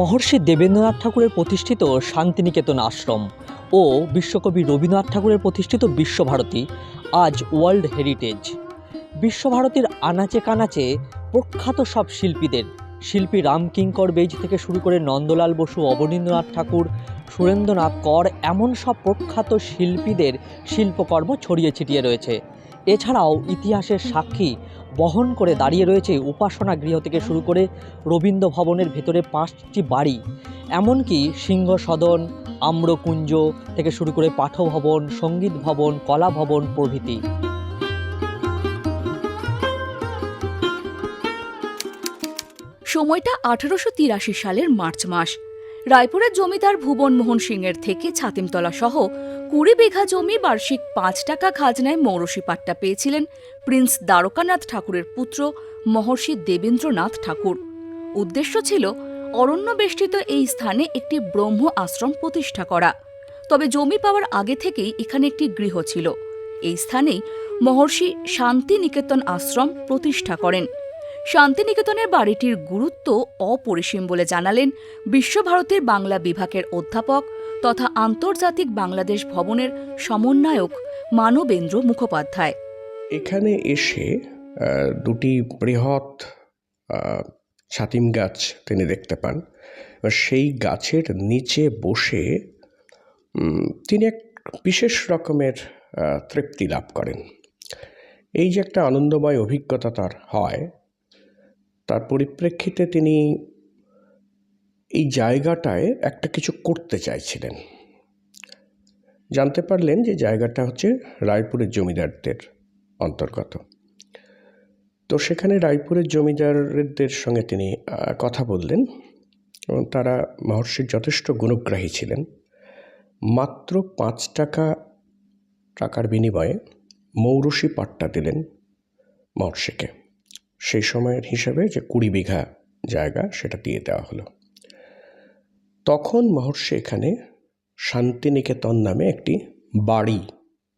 মহর্ষি দেবেন্দ্রনাথ ঠাকুরের প্রতিষ্ঠিত শান্তিনিকেতন আশ্রম ও বিশ্বকবি রবীন্দ্রনাথ ঠাকুরের প্রতিষ্ঠিত বিশ্বভারতী আজ ওয়ার্ল্ড হেরিটেজ। বিশ্বভারতীর আনাচে কানাচে প্রখ্যাত সব শিল্পীদের, শিল্পী রামকিঙ্কর বেইজ থেকে শুরু করে নন্দলাল বসু, অবনীন্দ্রনাথ ঠাকুর, সুরেন্দ্রনাথ কর এমন সব প্রখ্যাত শিল্পীদের শিল্পকর্ম ছড়িয়ে ছিটিয়ে রয়েছে। এছাড়াও ইতিহাসের সাক্ষী বহন করে দাঁড়িয়ে রয়েছে উপাসনা গৃহ থেকে শুরু করে রবীন্দ্র ভবনের ভেতরে পাঁচটি বাড়ি। এমনকি সিংহ সদন, আম্রকুঞ্জ থেকে শুরু করে পাঠভবন সংগীত ভবন, কলা ভবন প্রভৃতি। সময়টা আঠারোশো তিরাশি সালের মার্চ মাস। রায়পুরের জমিদার ভুবন মোহন সিংয়ের থেকে ছাতিমতলা সহ কুড়ি বিঘা জমি বার্ষিক পাঁচ টাকা খাজনায় মৌরসী পাট্টা পেয়েছিলেন প্রিন্স দ্বারকানাথ ঠাকুরের পুত্র মহর্ষি দেবেন্দ্রনাথ ঠাকুর। উদ্দেশ্য ছিল অরণ্য বেষ্টিত এই স্থানে একটি ব্রহ্ম আশ্রম প্রতিষ্ঠা করা। তবে জমি পাওয়ার আগে থেকেই এখানে একটি গৃহ ছিল। এই স্থানেই মহর্ষি শান্তিনিকেতন আশ্রম প্রতিষ্ঠা করেন। শান্তিনিকেতনের বাড়িটির গুরুত্ব অপরিসীম বলে জানালেন বিশ্বভারতীর বাংলা বিভাগের অধ্যাপক তথা আন্তর্জাতিক বাংলাদেশ ভবনের সমন্বয়ক মানবেন্দ্র মুখোপাধ্যায়। এখানে এসে দুটি বৃহৎ ছাতিম গাছ তিনি দেখতে পান। সেই গাছের নিচে বসে তিনি এক বিশেষ রকমের তৃপ্তি লাভ করেন। এই যে একটা আনন্দময় অভিজ্ঞতা তার হয় তার পরিপ্রেক্ষিতে তিনি এই জায়গাটায় একটা কিছু করতে চাইছিলেন। জানতে পারলেন যে জায়গাটা হচ্ছে রায়পুরের জমিদারদের অন্তর্গত। তো সেখানে রায়পুরের জমিদারদের সঙ্গে তিনি কথা বললেন এবং তারা মহর্ষির যথেষ্ট গুণগ্রাহী ছিলেন। মাত্র পাঁচ টাকা, টাকার বিনিময়ে মৌরসি পাট্টা দিলেন মহর্ষিকে। সেই সময়ের হিসাবে যে কুড়ি বিঘা জায়গা সেটা দিয়ে দেওয়া হলো। তখন মহর্ষি এখানে শান্তিনিকেতন নামে একটি বাড়ি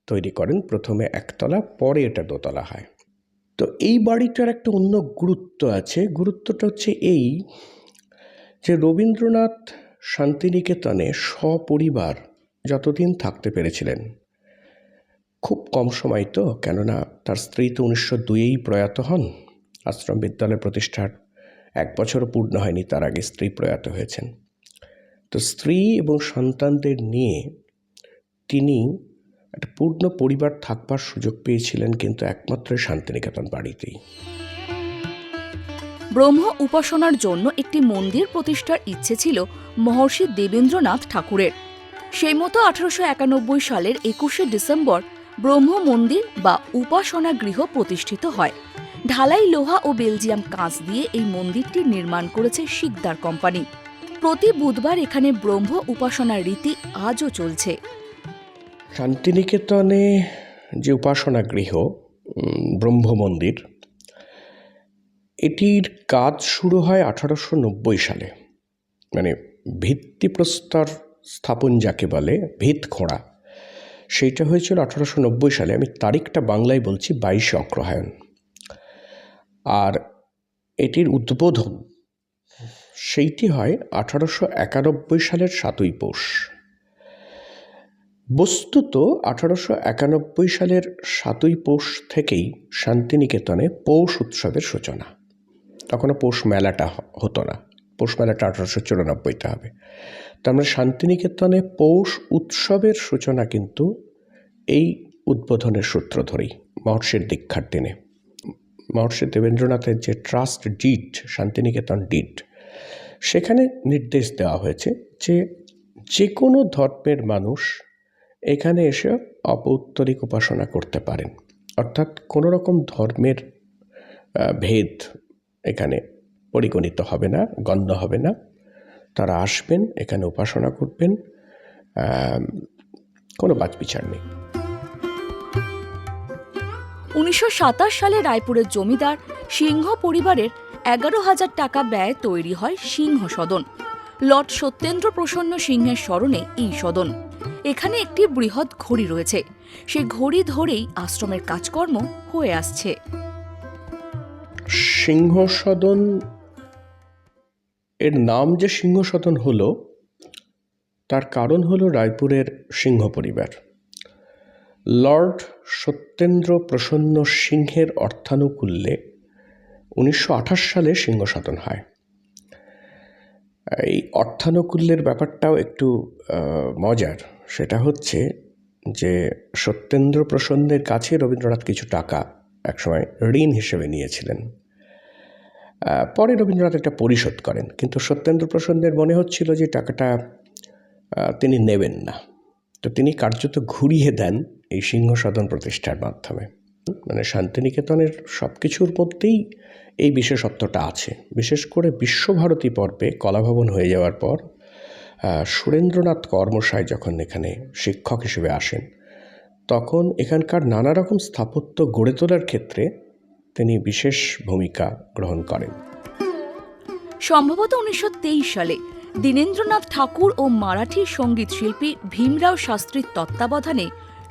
তৈরি করেন। প্রথমে একতলা, পরে এটা দোতলা হয়। তো এই বাড়িটার একটা অন্য গুরুত্ব আছে। গুরুত্বটা হচ্ছে এই যে রবীন্দ্রনাথ শান্তিনিকেতনে সপরিবার যতদিন থাকতে পেরেছিলেন, খুব কম সময় তো, কেননা তার স্ত্রী তো উনিশশো দুইয়েই প্রয়াত হন। আশ্রম বিদ্যালয় প্রতিষ্ঠার এক বছরও পূর্ণ হয়নি, তার আগে স্ত্রী প্রয়াত হয়েছেন। তো স্ত্রী এবং সন্তানদের নিয়ে তিনি একটা পূর্ণ পরিবার থাকবার সুযোগ পেয়েছিলেন, কিন্তু একমাত্র শান্তিনিকেতন বাড়িতেই। ব্রহ্ম উপাসনার জন্য একটি মন্দির প্রতিষ্ঠার ইচ্ছে ছিল মহর্ষি দেবেন্দ্রনাথ ঠাকুরের। সেই মতো আঠারোশো একানব্বই সালের একুশে ডিসেম্বর ব্রহ্ম মন্দির বা উপাসনা গৃহ প্রতিষ্ঠিত হয়। ঢালাই লোহা ও বেলজিয়াম কাঁচ দিয়ে এই মন্দিরটি নির্মাণ করেছে শিকদার কোম্পানি। প্রতি বুধবার এখানে ব্রহ্ম উপাসনার রীতি আজও চলছে। শান্তিনিকেতনে যে উপাসনা গৃহ ব্রহ্ম মন্দির, এটির কাজ শুরু হয় আঠারোশো নব্বই সালে। মানে ভিত্তিপ্রস্তর স্থাপন যাকে বলে, ভিত খোঁড়া, সেইটা হয়েছিল আঠারোশো নব্বই সালে। আমি তারিখটা বাংলায় বলছি বাইশে অগ্রহায়ণ। আর এটির উদ্বোধন সেইটি হয় আঠারোশো একানব্বই সালের সাতই পৌষ। বস্তুত আঠারোশো একানব্বই সালের সাতই পৌষ থেকেই শান্তিনিকেতনে পৌষ উৎসবের সূচনা। তখনও পৌষ মেলাটা হতো না। পৌষ মেলাটা আঠারোশো চুরানব্বইতে হবে। তার মানে শান্তিনিকেতনে পৌষ উৎসবের সূচনা কিন্তু এই উদ্বোধনের সূত্র ধরেই মহর্ষির দীক্ষার দিনে। মহর্ষি দেবেন্দ্রনাথের যে ট্রাস্ট ডিট শান্তিনিকেতন ডিট সেখানে নির্দেশ দেওয়া হয়েছে যে যে কোনো ধর্মের মানুষ এখানে এসে অপৌত্তরিক উপাসনা করতে পারেন। অর্থাৎ কোনো রকম ধর্মের ভেদ এখানে পরিগণিত হবে না, গণ্য হবে না। তারা আসবেন, এখানে উপাসনা করবেন কোনো বাছবিচার নেই। উনিশশো সাতাশ সালে রায়পুরের জমিদার সিংহ পরিবারের এগারো হাজার টাকা ব্যয় তৈরি হয় সিংহ সদন। লর্ড সত্যেন্দ্র প্রসন্ন সিংহের স্মরণে এই সদন। এখানে একটি বৃহৎ ঘড়ি রয়েছে। সেই ঘড়ি ধরেই আশ্রমের কাজকর্ম হয়ে আসছে। সিংহ সদন, এর নাম যে সিংহসদন হলো, তার কারণ হলো রায়পুরের সিংহ পরিবার। লর্ড সত্যেন্দ্র প্রসন্ন সিংহের অর্থানুকূল্যে উনিশশো আঠাশ সালে সিংহসদন হয়। এই অর্থানুকূল্যের ব্যাপারটাও একটু মজার। সেটা হচ্ছে যে সত্যেন্দ্র প্রসন্নের কাছে রবীন্দ্রনাথ কিছু টাকা একসময় ঋণ হিসেবে নিয়েছিলেন। পরে রবীন্দ্রনাথ এটা পরিশোধ করেন। কিন্তু সত্যেন্দ্র প্রসন্নের মনে হচ্ছিল যে টাকাটা তিনি নেবেন না। তো তিনি কার্যত ঘুরিয়ে দেন এই সিংহসদন প্রতিষ্ঠার মাধ্যমে। মানে শান্তিনিকেতনের সব কিছুর মধ্যেই এই বিশেষত্বটা আছে। বিশেষ করে বিশ্বভারতী পর্বে কলাভবন হয়ে যাওয়ার পর সুরেন্দ্রনাথ কর্মশায় যখন এখানে শিক্ষক হিসেবে আসেন, তখন এখানকার নানা রকম স্থাপত্য গড়ে তোলার ক্ষেত্রে তিনি বিশেষ ভূমিকা গ্রহণ করেন। সম্ভবত উনিশশো তেইশ সালে দীনেন্দ্রনাথ ঠাকুর ও মারাঠি সংগীত শিল্পী ভীমরাও শাস্ত্রীর তত্ত্বাবধানে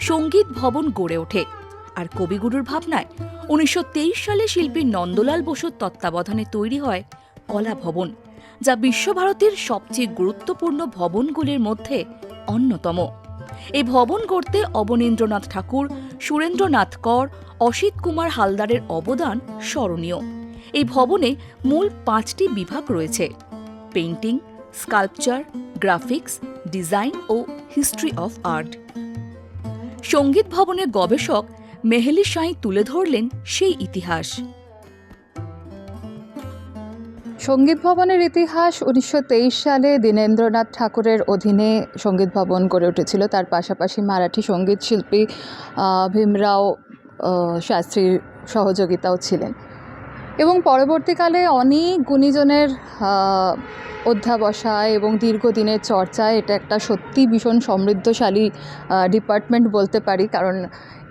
সংগীত ভবন গড়ে ওঠে। আর কবিগুরুর ভাবনায় উনিশশো তেইশ সালে শিল্পী নন্দলাল বসুর তত্ত্বাবধানে তৈরি হয় কলা ভবন, যা বিশ্বভারতীর সবচেয়ে গুরুত্বপূর্ণ ভবনগুলির মধ্যে অন্যতম। এই ভবন গড়তে অবনীন্দ্রনাথ ঠাকুর, সুরেন্দ্রনাথ কর, অসিত কুমার হালদারের অবদান স্মরণীয়। এই ভবনে মূল পাঁচটি বিভাগ রয়েছে, পেইন্টিং, স্কাল্পচার, গ্রাফিক্স, ডিজাইন ও হিস্ট্রি অফ আর্ট। সংগীত ভবনের গবেষক মেহেলি সাঁই তুলে ধরলেন সেই ইতিহাস। সংগীত ভবনের ইতিহাস উনিশশো তেইশ সালে দীনেন্দ্রনাথ ঠাকুরের অধীনে সংগীত ভবন গড়ে উঠেছিল। তার পাশাপাশি মারাঠি সংগীত শিল্পী ভীমরাও শাস্ত্রীর সহযোগিতাও ছিলেন। এবং পরবর্তীকালে অনেক গুণীজনের অধ্যাবসায় এবং দীর্ঘদিনের চর্চায় এটা একটা সত্যি ভীষণ সমৃদ্ধশালী ডিপার্টমেন্ট বলতে পারি। কারণ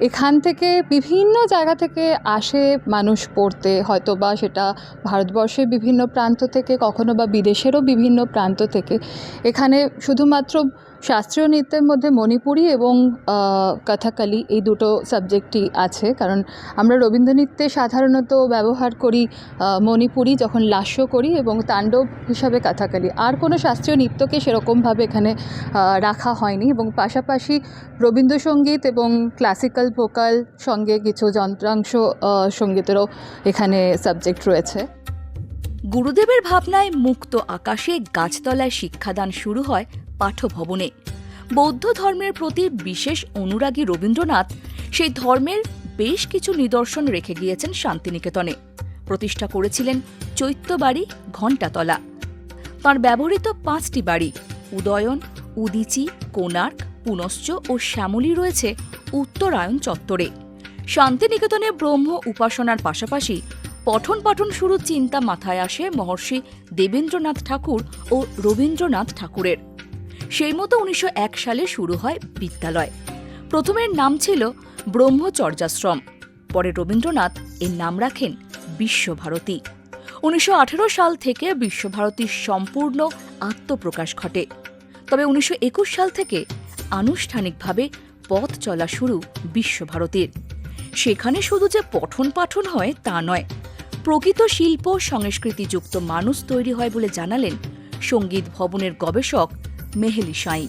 এখান থেকে বিভিন্ন জায়গা থেকে আসে মানুষ পড়তে। হয়তো বা সেটা ভারতবর্ষের বিভিন্ন প্রান্ত থেকে, কখনো বা বিদেশেরও বিভিন্ন প্রান্ত থেকে। এখানে শুধুমাত্র শাস্ত্রীয় নৃত্যের মধ্যে মণিপুরি এবং কথাকলি এই দুটো সাবজেক্টই আছে। কারণ আমরা রবীন্দ্রনৃত্যে সাধারণত ব্যবহার করি মণিপুরি যখন লাস্য করি এবং তাণ্ডব হিসাবে কথাকলি। আর কোনো শাস্ত্রীয় নৃত্যকে সেরকমভাবে এখানে রাখা হয়নি এবং পাশাপাশি রবীন্দ্রসঙ্গীত এবং ক্লাসিক্যাল ভোকাল সঙ্গে কিছু যন্ত্রাংশ সঙ্গীতেরও এখানে সাবজেক্ট রয়েছে। গুরুদেবের ভাবনায় মুক্ত আকাশে গাছতলায় শিক্ষাদান শুরু হয় পাঠভবনে। বৌদ্ধ ধর্মের প্রতি বিশেষ অনুরাগী রবীন্দ্রনাথ সেই ধর্মের বেশ কিছু নিদর্শন রেখে গিয়েছেন শান্তিনিকেতনে। প্রতিষ্ঠা করেছিলেন চৈত্যবাড়ি ঘণ্টাতলা। তাঁর ব্যবহৃত পাঁচটি বাড়ি, উদয়ন, উদিচি, কোণার্ক, পুনশ্চ ও শ্যামলী রয়েছে উত্তরায়ণ চত্বরে। শান্তিনিকেতনে ব্রহ্ম উপাসনার পাশাপাশি পঠন পাঠন শুরুর চিন্তা মাথায় আসে মহর্ষি দেবেন্দ্রনাথ ঠাকুর ও রবীন্দ্রনাথ ঠাকুরের। সেই মতো উনিশশো এক সালে শুরু হয় বিদ্যালয়। প্রথমের নাম ছিল ব্রহ্মচর্যাশ্রম, পরে রবীন্দ্রনাথ এর নাম রাখেন বিশ্বভারতী। উনিশশো আঠেরো সাল থেকে বিশ্বভারতীর সম্পূর্ণ আত্মপ্রকাশ ঘটে। তবে উনিশশো একুশ সাল থেকে আনুষ্ঠানিকভাবে পথ চলা শুরু বিশ্বভারতীর। সেখানে শুধু যে পঠন পাঠন হয় তা নয়, প্রকৃত শিল্প সংস্কৃতিযুক্ত মানুষ তৈরি হয় বলে জানালেন সংগীত ভবনের গবেষক মেহেলি সাঁই।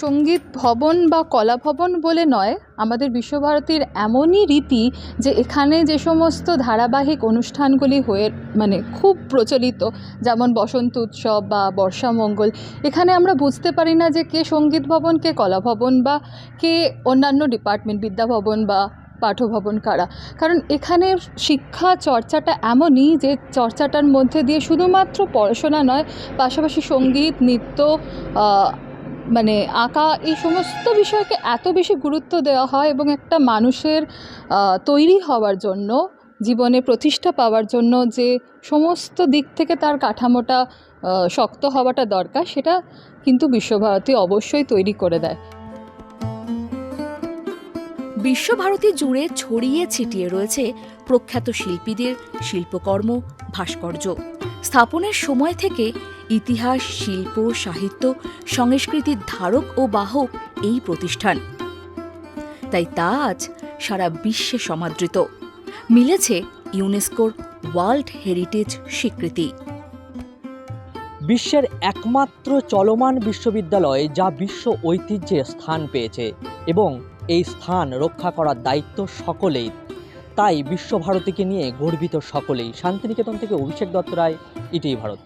সংগীত ভবন বা কলা ভবন বলে নয়, আমাদের বিশ্বভারতীর এমনই রীতি যে এখানে যে সমস্ত ধারাবাহিক অনুষ্ঠানগুলি হয়ে মানে খুব প্রচলিত, যেমন বসন্ত উৎসব বা বর্ষামঙ্গল এখানে আমরা বুঝতে পারি না যে কে সংগীত ভবন, কে কলা ভবন বা কে অন্যান্য ডিপার্টমেন্ট, বিদ্যা ভবন বা পাঠভবন কারা? কারণ এখানে শিক্ষা চর্চাটা এমনই যে চর্চাটার মধ্যে দিয়ে শুধুমাত্র পড়াশোনা নয়, পাশাপাশি সংগীত, নৃত্য মানে আঁকা, এই সমস্ত বিষয়কে এত বেশি গুরুত্ব দেওয়া হয় এবং একটা মানুষের তৈরি হওয়ার জন্য, জীবনে প্রতিষ্ঠা পাওয়ার জন্য যে সমস্ত দিক থেকে তার কাঠামোটা শক্ত হওয়াটা দরকার, সেটা কিন্তু বিশ্বভারতী অবশ্যই তৈরি করে দেয়। বিশ্বভারতী জুড়ে ছড়িয়ে ছিটিয়ে রয়েছে প্রখ্যাত শিল্পীদের শিল্পকর্ম, ভাস্কর্য। স্থাপনের সময় থেকে ইতিহাস, শিল্প, সাহিত্য, সংস্কৃতির ধারক ও বাহক এই প্রতিষ্ঠান। তাই তা আজ সারা বিশ্বে সমাদৃত। মিলেছে ইউনেস্কোর ওয়ার্ল্ড হেরিটেজ স্বীকৃতি। বিশ্বের একমাত্র চলমান বিশ্ববিদ্যালয় যা বিশ্ব ঐতিহ্যের স্থান পেয়েছে এবং এই স্থান রক্ষা করার দায়িত্ব সকলেই। তাই বিশ্বভারতীকে নিয়ে গর্বিত সকলেই। শান্তিনিকেতন থেকে অভিষেক দত্ত রায় ইটিই ভারত।